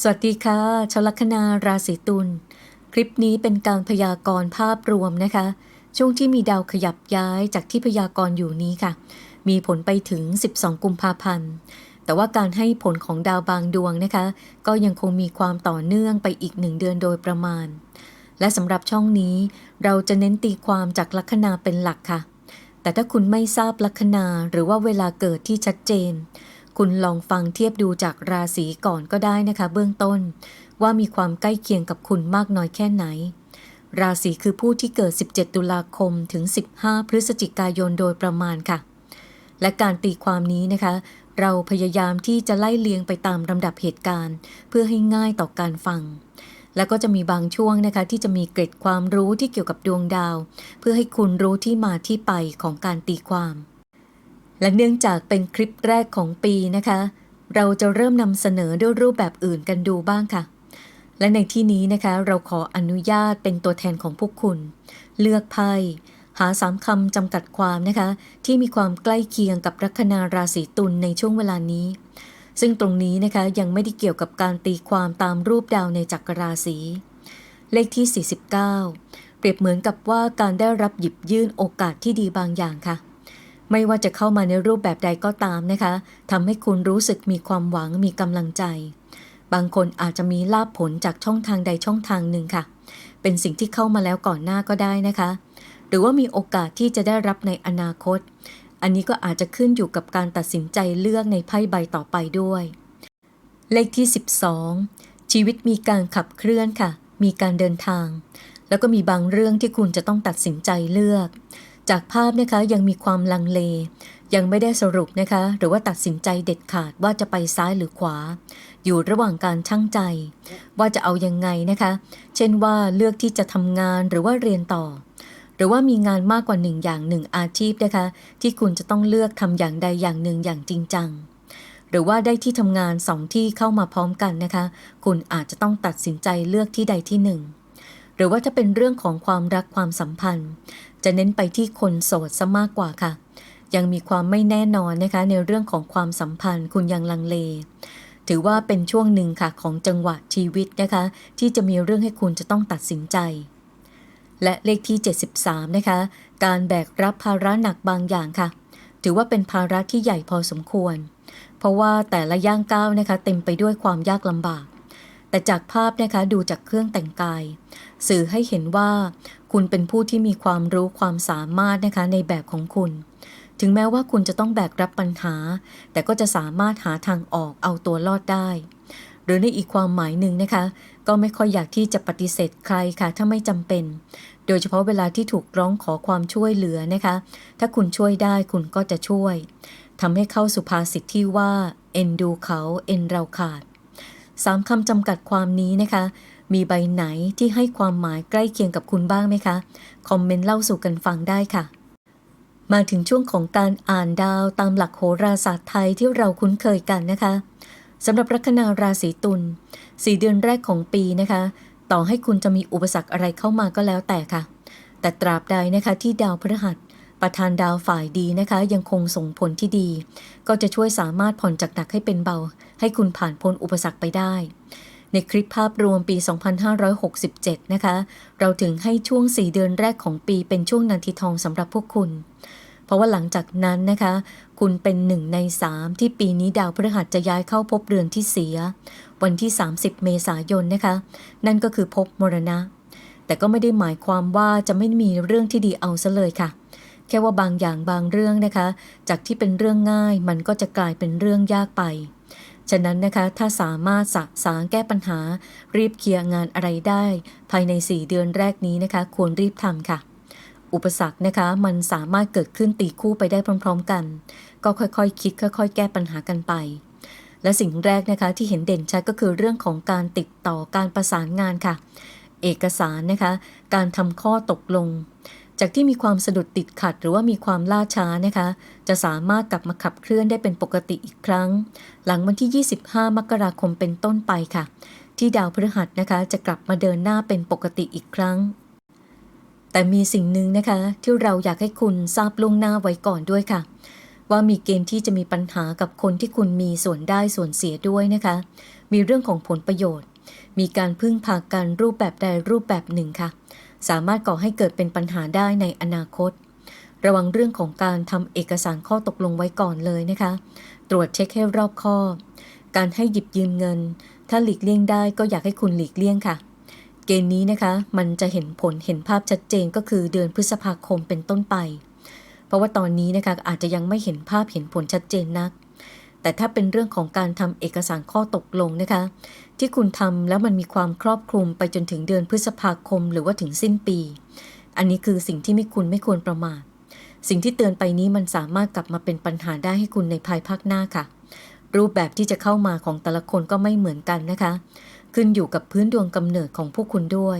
สวัสดีค่ะชลัคนาราศีตุล คลิปนี้เป็นการพยากรณ์ภาพรวมนะคะ ช่วงที่มีดาวขยับย้ายจากที่พยากรณ์อยู่นี้ค่ะ มีผลไปถึง 12 กุมภาพันธ์ แต่ว่าการให้ผลของดาวบางดวงนะคะ ก็ยังคงมีความต่อเนื่องไปอีกหนึ่งเดือนโดยประมาณ และสำหรับช่องนี้เราจะเน้นตีความจากลัคนาเป็นหลักค่ะ แต่ถ้าคุณไม่ทราบลัคนาหรือว่าเวลาเกิดที่ชัดเจน คุณลองฟังเทียบดูจากราศีก่อนก็ได้นะคะ เบื้องต้น ว่ามีความใกล้เคียงกับคุณมากน้อยแค่ไหน ราศีคือผู้ที่เกิด 17 ตุลาคมถึง 15 พฤศจิกายนโดยประมาณค่ะ และการตีความนี้นะคะ เราพยายามที่จะไล่เลียงไปตามลำดับเหตุการณ์ เพื่อให้ง่ายต่อการฟังแล้วก็จะมีบางช่วงนะคะ ที่จะมีเกร็ดความรู้ที่เกี่ยวกับดวงดาว เพื่อให้คุณรู้ที่มาที่ไปของการตีความ และเนื่องจากเป็นคลิปแรกของปีนะคะ เราจะเริ่มนำเสนอด้วยรูปแบบอื่นกันดูบ้างค่ะ และในที่นี้นะคะ เราขออนุญาตเป็นตัวแทนของพวกคุณ เลือกไพ่หาสามคำจำกัดความนะคะ ที่มีความใกล้เคียงกับลัคนาราศีตุลในช่วงเวลานี้ ซึ่งตรงนี้นะคะยังไม่ได้เกี่ยวกับการตีความตามรูปดาวในจักรราศีเลขที่ 49 เปรียบเหมือนกับว่าการได้รับหยิบยื่นโอกาสที่ดีบางอย่างค่ะ ไม่ว่าจะเข้ามาในรูปแบบใดก็ตามนะคะทำให้คุณรู้สึกมีความหวังมีกำลังใจ บางคนอาจจะมีลาภผลจากช่องทางใดช่องทางหนึ่งค่ะ เป็นสิ่งที่เข้ามาแล้วก่อนหน้าก็ได้นะคะ หรือว่ามีโอกาสที่จะได้รับในอนาคต อันนี้ก็อาจจะขึ้นอยู่กับการตัดสินใจเลือกในไพ่ใบต่อไปด้วย เลขที่ 12 ชีวิตมีการขับเคลื่อนค่ะ มีการเดินทาง แล้วก็มีบางเรื่องที่คุณจะต้องตัดสินใจเลือก จากภาพนะคะยังมีความลังเล ยังไม่ได้สรุปนะคะ หรือว่าตัดสินใจเด็ดขาดว่าจะไปซ้ายหรือขวา อยู่ระหว่างการชั่งใจ ว่าจะเอายังไงนะคะ เช่นว่าเลือกที่จะทำงานหรือว่าเรียนต่อ หรือว่ามีงานมากกว่าหนึ่งอย่างหนึ่งอาชีพนะคะ ที่คุณจะต้องเลือกทำอย่างใดอย่างหนึ่งอย่างจริงจังหรือว่าได้ที่ทำงานสองที่เข้ามาพร้อมกันนะคะ คุณอาจจะต้องตัดสินใจเลือกที่ใดที่หนึ่ง หรือว่าถ้าเป็นเรื่องของความรักความสัมพันธ์ จะเน้นไปที่คนโสดซะมากกว่าค่ะ ยังมีความไม่แน่นอนนะคะ ในเรื่องของความสัมพันธ์คุณยังลังเล ถือว่าเป็นช่วงหนึ่งค่ะของจังหวะชีวิตนะคะ ที่จะมีเรื่องให้คุณจะต้องตัดสินใจ และเลขที่ 73 นะคะ การแบกรับภาระหนักบางอย่างค่ะ ถือว่าเป็นภาระที่ใหญ่พอสมควร เพราะว่าแต่ละย่างก้าวนะคะ เต็มไปด้วยความยากลำบาก แต่จากภาพนะคะดูจากเครื่องแต่งกาย สื่อให้เห็นว่า คุณเป็นผู้ที่มีความรู้ความสามารถนะคะในแบบของคุณ ถึงแม้ว่าคุณจะต้องแบกรับปัญหา แต่ก็จะสามารถหาทางออกเอาตัวรอดได้ หรือในอีกความหมายหนึ่งนะคะ ก็ไม่ค่อยอยากที่จะปฏิเสธใครค่ะ ถ้าไม่จำเป็น โดยเฉพาะเวลาที่ถูกร้องขอความช่วยเหลือนะคะ ถ้าคุณช่วยได้คุณก็จะช่วยทำให้เข้าสุภาษิตที่ว่า เอ็นดูเขา เอ็นเราขาด สามคำจำกัดความนี้นะคะ มีใบไหนที่ให้ความหมายใกล้เคียงกับคุณบ้างไหมคะ คอมเมนต์เล่าสู่กันฟังได้ค่ะ มาถึงช่วงของการอ่านดาวตามหลักโหราศาสตร์ไทยที่เราคุ้นเคยกันนะคะสำหรับลัคนาราศีตุลสี่เดือนแรกของปีนะคะ ต่อให้คุณจะมีอุปสรรคอะไรเข้ามาก็แล้วแต่ค่ะ แต่ตราบใดนะคะที่ดาวพฤหัสประธานดาวฝ่ายดีนะคะ ยังคงส่งผลที่ดี ก็จะช่วยสามารถผ่อนจากหนักให้เป็นเบา ให้คุณผ่านพ้นอุปสรรคไปได้ ในคลิปภาพรวมปี 2567 นะคะ เราถึงให้ช่วง 4 เดือนแรกของปีเป็นช่วงนาทีทองสำหรับพวกคุณ เพราะว่าหลังจากนั้นนะคะ คุณเป็นหนึ่งในสามที่ปีนี้ดาวพฤหัสจะย้ายเข้าภพเรือนที่เสีย วันที่ 30 เมษายนนะคะ นั่นก็คือภพมรณะ แต่ก็ไม่ได้หมายความว่าจะไม่มีเรื่องที่ดีเอาซะเลยค่ะ แค่ว่าบางอย่างบางเรื่องนะคะ จากที่เป็นเรื่องง่ายมันก็จะกลายเป็นเรื่องยากไป ฉะนั้นนะคะถ้าสามารถสะสางแก้ปัญหา รีบเคลียร์งานอะไรได้ ภายใน 4 เดือนแรกนี้นะคะ ควรรีบทำค่ะ อุปสรรคนะคะมันสามารถเกิดขึ้นตีคู่ไปได้พร้อม ๆ กัน ก็ค่อยๆคคิดค่อย ๆ แก้ปัญหากันไปและสิ่งแรกนะคะที่เห็นเด่นชัดก็คือเรื่องของการติดต่อการประสานงานค่ะ เอกสารนะคะ การทำข้อตกลง จากที่มีความสะดุดติดขัดหรือว่ามีความล่าช้านะคะ จะสามารถกลับมาขับเคลื่อนได้เป็นปกติอีกครั้ง หลังวันที่ 25 มกราคมเป็นต้นไปค่ะ ที่ดาวพฤหัสนะคะจะกลับมาเดินหน้าเป็นปกติอีกครั้ง แต่มีสิ่งหนึ่งนะคะ ที่เราอยากให้คุณทราบล่วงหน้าไว้ก่อนด้วยค่ะ ว่ามีเกณฑ์ที่จะมีปัญหากับคนที่คุณมีส่วนได้ส่วนเสียด้วยนะคะ มีเรื่องของผลประโยชน์ มีการพึ่งพากันรูปแบบใดรูปแบบหนึ่งค่ะ สามารถก่อให้เกิดเป็นปัญหาได้ในอนาคต ระวังเรื่องของการทำเอกสารข้อตกลงไว้ก่อนเลยนะคะ ตรวจเช็คให้รอบคอบ การให้หยิบยืมเงิน ถ้าหลีกเลี่ยงได้ก็อยากให้คุณหลีกเลี่ยงค่ะ เกณฑ์นี้นะคะ มันจะเห็นผลเห็นภาพชัดเจนก็คือเดือนพฤษภาคมเป็นต้นไป เพราะว่าตอนนี้นะคะอาจจะยังไม่เห็นภาพเห็นผลชัดเจนนัก แต่ถ้าเป็นเรื่องของการทำเอกสารข้อตกลงนะคะ ที่คุณทำแล้วมันมีความครอบคลุมไปจนถึงเดือนพฤษภาคม หรือว่าถึงสิ้นปี อันนี้คือสิ่งที่ไม่คุณไม่ควรประมาท สิ่งที่เตือนไปนี้มันสามารถกลับมาเป็นปัญหาได้ให้คุณในภายภาคหน้าค่ะ รูปแบบที่จะเข้ามาของแต่ละคนก็ไม่เหมือนกันนะคะ ขึ้นอยู่กับพื้นดวงกำเนิดของพวกคุณด้วย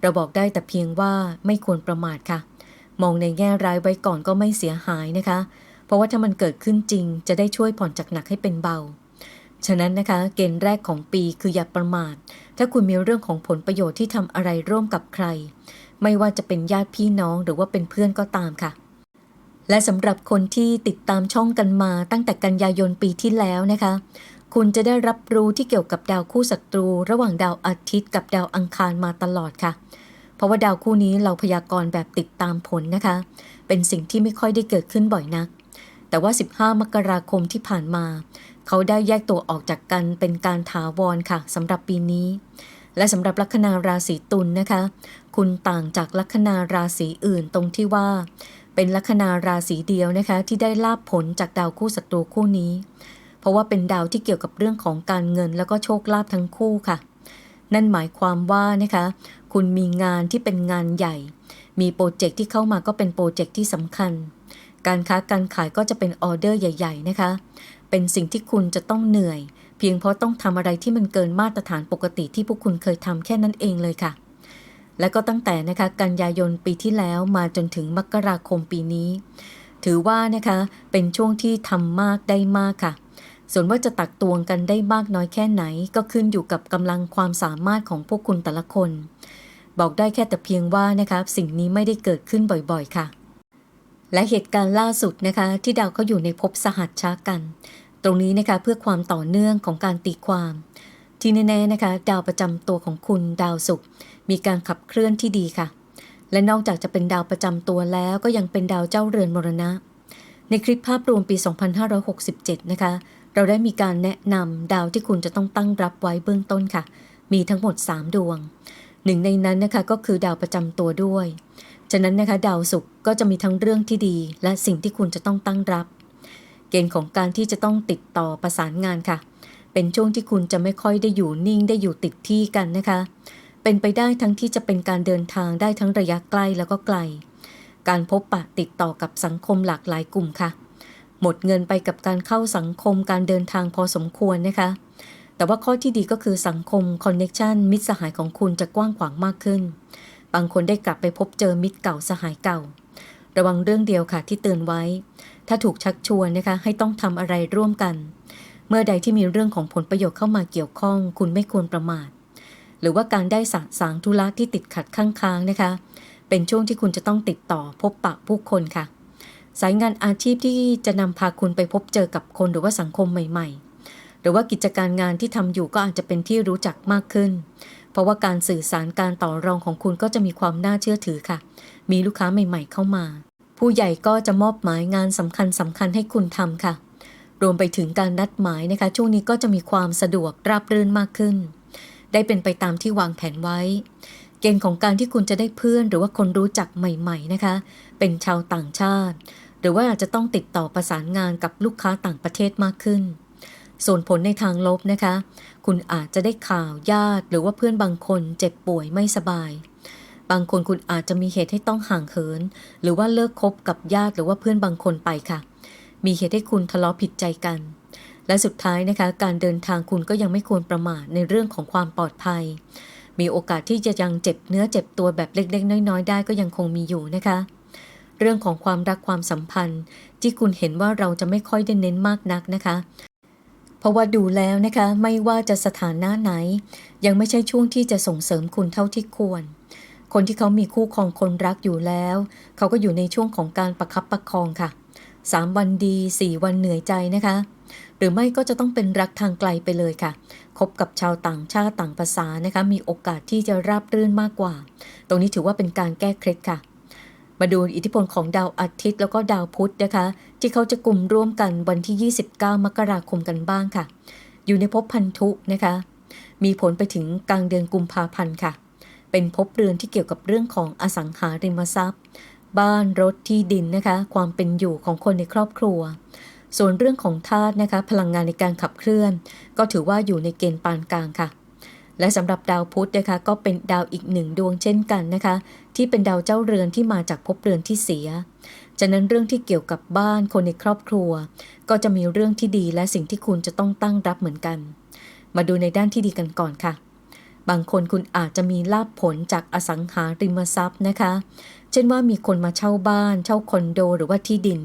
เราบอกได้แต่เพียงว่าไม่ควรประมาทค่ะ มองในแง่ร้ายไว้ก่อนก็ไม่เสียหายนะคะ เพราะว่าถ้ามันเกิดขึ้นจริง จะได้ช่วยผ่อนจากหนักให้เป็นเบา ฉะนั้นนะคะ เกณฑ์แรกของปีคืออย่าประมาท ถ้าคุณมีเรื่องของผลประโยชน์ที่ทำอะไรร่วมกับใคร ไม่ว่าจะเป็นญาติพี่น้องหรือว่าเป็นเพื่อนก็ตามค่ะ และสำหรับคนที่ติดตามช่องกันมาตั้งแต่กันยายนปีที่แล้วนะคะ คุณจะได้รับรู้ที่เกี่ยวกับดาวคู่ศัตรู ระหว่างดาวอาทิตย์กับดาวอังคารมาตลอดค่ะเพราะว่าดาวคู่นี้เราพยากรณ์แบบติดตามผลนะคะ เป็นสิ่งที่ไม่ค่อยได้เกิดขึ้นบ่อยนัก แต่ว่า 15 มกราคมที่ผ่านมา เขาได้แยกตัวออกจากกันเป็นการถาวรค่ะสำหรับปีนี้ และสำหรับลัคนาราศีตุลนนะคะ คุณต่างจากลัคนาราศีอื่นตรงที่ว่า เป็นลัคนาราศีเดียวนะคะที่ได้ลาบผลจากดาวคู่ศัตรูคู่นี้ เพราะว่าเป็นดาวที่เกี่ยวกับเรื่องของการเงินแล้วก็โชคลาภทั้งคู่ค่ะ นั่นหมายความว่านะคะ คุณมีงานที่เป็นงานใหญ่ มีโปรเจกต์ที่เข้ามาก็เป็นโปรเจกต์ที่สำคัญ การค้าการขายก็จะเป็นออเดอร์ใหญ่ ๆ นะคะ เป็นสิ่งที่คุณจะต้องเหนื่อย เพียงเพราะต้องทำอะไรที่มันเกินมาตรฐานปกติที่พวกคุณเคยทำแค่นั้นเองเลยค่ะ และก็ตั้งแต่นะคะกันยายนปีที่แล้วมาจนถึงมกราคมปีนี้ ถือว่านะคะเป็นช่วงที่ทำมากได้มากค่ะ ส่วนว่าจะตักตวงกันได้มากน้อยแค่ไหน ก็ขึ้นอยู่กับกำลังความสามารถของพวกคุณแต่ละคน บอกได้แค่แต่เพียงว่านะคะสิ่งนี้ไม่ได้เกิดขึ้นบ่อยๆค่ะ และเหตุการณ์ล่าสุดนะคะที่ดาวเขาอยู่ในภพสหัชชากัน ตรงนี้นะคะเพื่อความต่อเนื่องของการตีความ ที่แน่ๆนะคะ ดาวประจำตัวของคุณดาวศุกร์มีการขับเคลื่อนที่ดีค่ะ และนอกจากจะเป็นดาวประจำตัวแล้วก็ยังเป็นดาวเจ้าเรือนมรณะ ในคลิปภาพรวมปี 2567 นะคะ เราได้มีการแนะนำดาวที่คุณจะต้องตั้งรับไว้เบื้องต้นค่ะ มีทั้งหมด 3 ดวงหนึ่งในนั้นนะคะก็คือดาวประจำตัวด้วย ฉะนั้นนะคะดาวศุกร์ก็จะมีทั้งเรื่องที่ดี และสิ่งที่คุณจะต้องตั้งรับ เกณฑ์ของการที่จะต้องติดต่อประสานงานค่ะ เป็นช่วงที่คุณจะไม่ค่อยได้อยู่นิ่งได้อยู่ติดที่กันนะคะ เป็นไปได้ทั้งที่จะเป็นการเดินทางได้ทั้งระยะใกล้แล้วก็ไกล การพบปะติดต่อกับสังคมหลากหลายกลุ่มค่ะ หมดเงินไปกับการเข้าสังคมการเดินทางพอสมควรนะคะ แต่ว่าข้อที่ดีก็คือสังคมคอนเน็ชันมิตรสหายของคุณจะกว้างขวางมากขึ้น บางคนได้กลับไปพบเจอมิตรเก่าสหายเก่า ระวังเรื่องเดียวค่ะที่เตือนไว้ ถ้าถูกชักชวนนะคะให้ต้องทำอะไรร่วมกัน เมื่อใดที่มีเรื่องของผลประโยชน์เข้ามาเกี่ยวข้อง คุณไม่ควรประมาท หรือว่าการได้สะสางธุระที่ติดขัดข้างค้างนะคะ เป็นช่วงที่คุณจะต้องติดต่อพบปะผู้คนค่ะ สายงานอาชีพที่จะนำพาคุณไปพบเจอกับคนหรือว่าสังคมใหม่ ๆ หรือว่ากิจการงานที่ทำอยู่ก็อาจจะเป็นที่รู้จักมากขึ้น เพราะว่าการสื่อสารการต่อรองของคุณก็จะมีความน่าเชื่อถือค่ะ มีลูกค้าใหม่ ๆ เข้ามา ผู้ใหญ่ก็จะมอบหมายงานสำคัญสำคัญให้คุณทำค่ะ รวมไปถึงการนัดหมายนะคะ ช่วงนี้ก็จะมีความสะดวกราบรื่นมากขึ้น ได้เป็นไปตามที่วางแผนไว้ เกณฑ์ของการที่คุณจะได้เพื่อน หรือว่าคนรู้จักใหม่ ๆ นะคะ เป็นชาวต่างชาติ หรือว่าอาจจะต้องติดต่อประสานงานกับลูกค้าต่างประเทศมากขึ้น ส่วนผลในทางลบนะคะ คุณอาจจะได้ข่าวญาติ หรือว่าเพื่อนบางคนเจ็บป่วยไม่สบาย บางคนคุณอาจจะมีเหตุให้ต้องห่างเหิน หรือว่าเลิกคบกับญาติหรือว่าเพื่อนบางคนไปค่ะ มีเหตุให้คุณทะเลาะผิดใจกัน และสุดท้ายนะคะ การเดินทางคุณก็ยังไม่ควรประมาทในเรื่องของความปลอดภัย มีโอกาสที่จะยังเจ็บเนื้อเจ็บตัวแบบเล็กๆน้อยๆได้ก็ยังคงมีอยู่นะคะเรื่องของความรักความสัมพันธ์ ที่คุณเห็นว่าเราจะไม่ค่อยได้เน้นมากนักนะคะ ราะว่าดูแล้วนะคะไม่ว่าจะสถานะไหน ยังไม่ใช่ช่วงที่จะส่งเสริมคุณเท่าที่ควร คนที่เขามีคู่ครองคนรักอยู่แล้ว เขาก็อยู่ในช่วงของการประคับประคองค่ะ 3 วันดี 4 วันเหนื่อยใจนะคะ หรือไม่ก็จะต้องเป็นรักทางไกลไปเลยค่ะ คบกับชาวต่างชาติต่างภาษานะคะ มีโอกาสที่จะราบรื่นมากกว่า ตรงนี้ถือว่าเป็นการแก้เคล็ดค่ะ มาดูอิทธิพลของดาวอาทิตย์แล้วก็ดาวพุธนะคะ ที่เขาจะกลุ่มร่วมกันวันที่ 29 มกราคมกันบ้างค่ะ อยู่ในภพพันธุนะคะ มีผลไปถึงกลางเดือนกุมภาพันธ์ค่ะ เป็นภพเรือนที่เกี่ยวกับเรื่องของอสังหาริมทรัพย์ บ้านรถที่ดินนะคะ ความเป็นอยู่ของคนในครอบครัว ส่วนเรื่องของธาตุนะคะ พลังงานในการขับเคลื่อน ก็ถือว่าอยู่ในเกณฑ์ปานกลางค่ะ และสำหรับดาวพุธนะคะก็เป็นดาวอีกหนึ่งดวงเช่นกันนะคะ ที่เป็นดาวเจ้าเรือนที่มาจากภพเรือนที่เสียฉะนั้นเรื่องที่เกี่ยวกับบ้านคนในครอบครัว ก็จะมีเรื่องที่ดีและสิ่งที่คุณจะต้องตั้งรับเหมือนกัน มาดูในด้านที่ดีกันก่อนค่ะ บางคนคุณอาจจะมีลาบผลจากอสังหาริมทรัพย์นะคะ เช่นว่ามีคนมาเช่าบ้าน เช่าคอนโดหรือว่าที่ดิน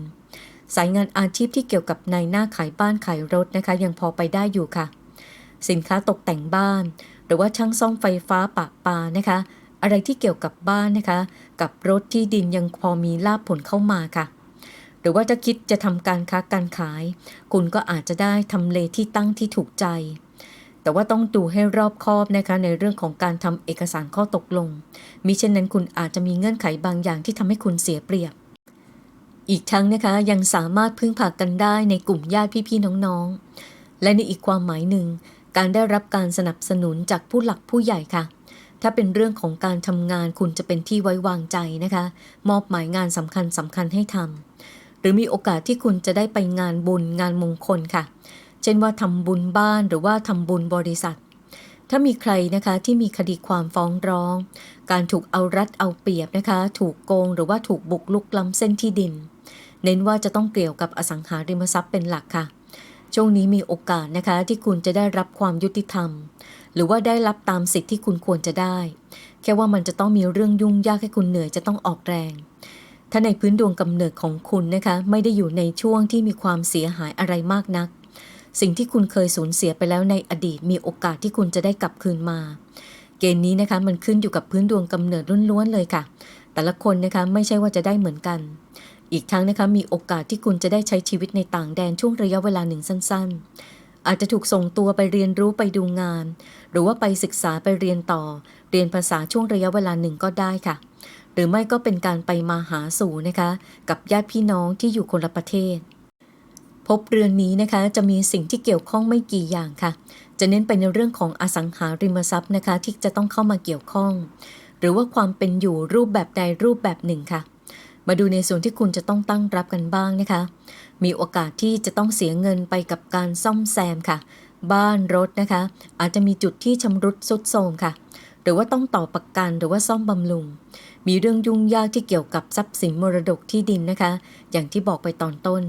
สายงานอาชีพที่เกี่ยวกับนายหน้าขายบ้านขายรถนะคะ ยังพอไปได้อยู่ค่ะ สินค้าตกแต่งบ้าน รือว่าช่างซ่อมไฟฟ้าปะปานะคะ อะไรที่เกี่ยวกับบ้านนะคะ กับรถที่ดินยังพอมีลาบผลเข้ามาค่ะ หรือว่าจะคิดจะทำการค้าการขาย คุณก็อาจจะได้ทำเลที่ตั้งที่ถูกใจ แต่ว่าต้องดูให้รอบคอบนะคะในเรื่องของการทำเอกสารข้อตกลง มิเช่นนั้นคุณอาจจะมีเงื่อนไขบางอย่างที่ทำให้คุณเสียเปรียบ อีกทั้งนะคะยังสามารถพึ่งพากันได้ในกลุ่มญาติพี่ๆน้องๆและในอีกความหมายหนึ่ง การได้รับการสนับสนุนจากผู้หลักผู้ใหญ่ค่ะ ถ้าเป็นเรื่องของการทำงานคุณจะเป็นที่ไว้วางใจนะคะ มอบหมายงานสำคัญสำคัญให้ทำหรือมีโอกาสที่คุณจะได้ไปงานบุญงานมงคลค่ะ เช่นว่าทำบุญบ้านหรือว่าทำบุญบริษัท ถ้ามีใครนะคะที่มีคดีความฟ้องร้อง การถูกเอารัดเอาเปรียบนะคะ ถูกโกงหรือว่าถูกบุกลุกล้ำเส้นที่ดิน เน้นว่าจะต้องเกี่ยวกับอสังหาริมทรัพย์เป็นหลักค่ะ ช่วงนี้มีโอกาสนะคะที่คุณจะได้รับความยุติธรรม หรือว่าได้รับตามสิทธิ์ที่คุณควรจะได้ แค่ว่ามันจะต้องมีเรื่องยุ่งยากให้คุณเหนื่อยจะต้องออกแรง ถ้าในพื้นดวงกำเนิดของคุณนะคะไม่ได้อยู่ในช่วงที่มีความเสียหายอะไรมากนัก สิ่งที่คุณเคยสูญเสียไปแล้วในอดีต มีโอกาสที่คุณจะได้กลับคืนมา เกณฑ์นี้นะคะมันขึ้นอยู่กับพื้นดวงกำเนิดล้วนๆเลยค่ะ แต่ละคนนะคะไม่ใช่ว่าจะได้เหมือนกัน อีกทั้งนะคะมีโอกาสที่คุณจะได้ใช้ชีวิตในต่างแดนช่วงระยะเวลาหนึ่งสั้น ๆ อาจจะถูกส่งตัวไปเรียนรู้ไปดูงาน หรือว่าไปศึกษาไปเรียนต่อ เรียนภาษาช่วงระยะเวลาหนึ่งก็ได้ค่ะ หรือไม่ก็เป็นการไปมาหาสู่นะคะ กับญาติพี่น้องที่อยู่คนละประเทศ พบเรือนนี้นะคะจะมีสิ่งที่เกี่ยวข้องไม่กี่อย่างค่ะ จะเน้นไปในเรื่องของอสังหาริมทรัพย์นะคะ ที่จะต้องเข้ามาเกี่ยวข้อง หรือว่าความเป็นอยู่รูปแบบใดรูปแบบหนึ่งค่ะ มาดูในส่วนที่คุณจะต้องตั้งรับกันบ้างนะคะ มีโอกาสที่จะต้องเสียเงินไปกับการซ่อมแซมค่ะ บ้านรถนะคะ อาจจะมีจุดที่ชำรุดทรุดโทรมค่ะ หรือว่าต้องต่อประกันหรือว่าซ่อมบำรุง มีเรื่องยุ่งยากที่เกี่ยวกับทรัพย์สินมรดกที่ดินนะคะ อย่างที่บอกไปตอนต้น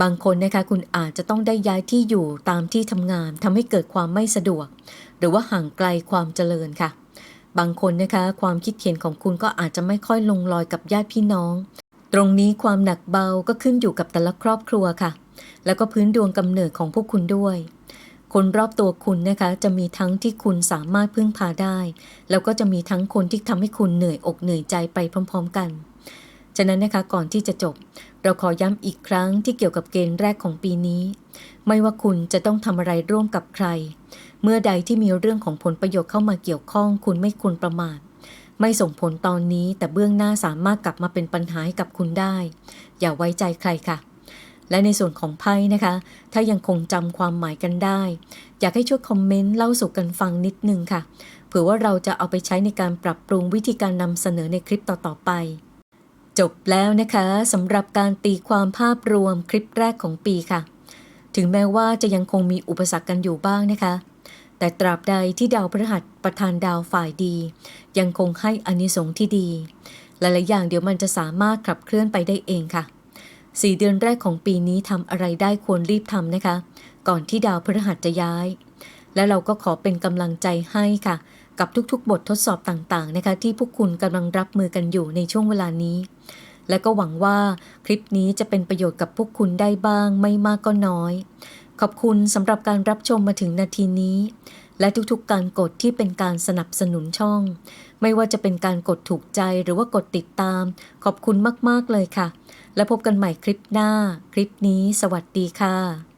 บางคนนะคะคุณอาจจะต้องได้ย้ายที่อยู่ตามที่ทำงานทำให้เกิดความไม่สะดวก หรือว่าห่างไกลความเจริญค่ะ บางคนนะคะความคิดเห็นของคุณก็อาจจะไม่ค่อยลงรอยกับญาติพี่น้อง ตรงนี้ความหนักเบาก็ขึ้นอยู่กับแต่ละครอบครัวค่ะ แล้วก็พื้นดวงกำเนิดของพวกคุณด้วย คนรอบตัวคุณนะคะ จะมีทั้งที่คุณสามารถพึ่งพาได้ แล้วก็จะมีทั้งคนที่ทำให้คุณเหนื่อยอกเหนื่อยใจไปพร้อม ๆ กัน ฉะนั้นนะคะก่อนที่จะจบ เราขอย้ำอีกครั้งที่เกี่ยวกับเกณฑ์แรกของปีนี้ ไม่ว่าคุณจะต้องทำอะไรร่วมกับใคร เมื่อใดที่มีเรื่องของผลประโยชน์เข้ามาเกี่ยวข้อง คุณไม่ควรประมาทไม่ส่งผลตอนนี้แต่เบื้องหน้าสามารถกลับมาเป็นปัญหาให้กับคุณได้ อย่าไว้ใจใครค่ะ และในส่วนของไพ่นะคะ ถ้ายังคงจำความหมายกันได้ อยากให้ช่วยคอมเมนต์เล่าสู่กันฟังนิดนึงค่ะเผื่อว่าเราจะเอาไปใช้ในการปรับปรุงวิธีการนำเสนอในคลิปต่อๆไป จบแล้วนะคะสำหรับการตีความภาพรวมคลิปแรกของปีค่ะ ถึงแม้ว่าจะยังคงมีอุปสรรคกันอยู่บ้างนะคะ แต่ตราบใดที่ดาวพฤหัสประธานดาวฝ่ายดี ยังคงให้อนิสงส์ที่ดี หลายๆอย่างเดี๋ยวมันจะสามารถขับเคลื่อนไปได้เองค่ะสี่เดือนแรกของปีนี้ทำอะไรได้ควรรีบทำนะคะ ก่อนที่ดาวพฤหัสจะย้าย และเราก็ขอเป็นกำลังใจให้ค่ะ กับทุกๆ บททดสอบต่างๆนะคะที่พวกคุณกำลังรับมือกันอยู่ในช่วงเวลานี้ และก็หวังว่าคลิปนี้จะเป็นประโยชน์กับพวกคุณได้บ้างไม่มากก็น้อย ขอบคุณสำหรับการรับชมมาถึงนาทีนี้ และทุกๆ การกดที่เป็นการสนับสนุนช่อง ไม่ว่าจะเป็นการกดถูกใจหรือว่ากดติดตาม ขอบคุณมากๆเลยค่ะ แล้วพบกันใหม่คลิปหน้า คลิปนี้ สวัสดีค่ะ